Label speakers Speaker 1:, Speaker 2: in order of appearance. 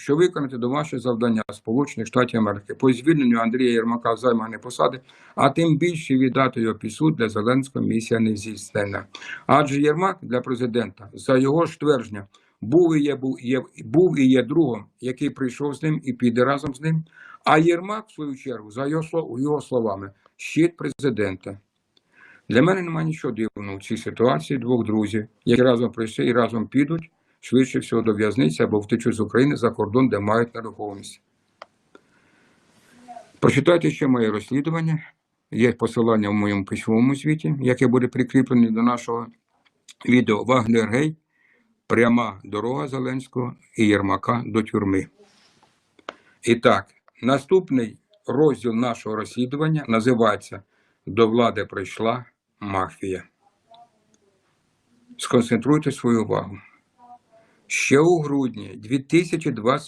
Speaker 1: що виконати домашнє завдання Сполучених Штатів Америки по звільненню Андрія Єрмака з займаної посади, а тим більше віддати його під суд для Зеленського місія не здійснена. Адже Єрмак для президента, за його ж твердження, був і є, був, є, був і є другом, який прийшов з ним і піде разом з ним. А Єрмак, в свою чергу, за його, його словами, щит президента. Для мене немає нічого дивного в цій ситуації двох друзів, які разом прийшли і разом підуть, швидше всього до в'язниці або втечуть з України за кордон, де мають нерухомість. Прочитайте ще моє розслідування. Є посилання в моєму письмовому звіті, яке буде прикріплене до нашого відео Вагнергей. Пряма дорога Зеленського і Єрмака до тюрми. І так, наступний розділ нашого розслідування називається До влади прийшла мафія. Сконцентруйте свою увагу. Ще у грудні 2020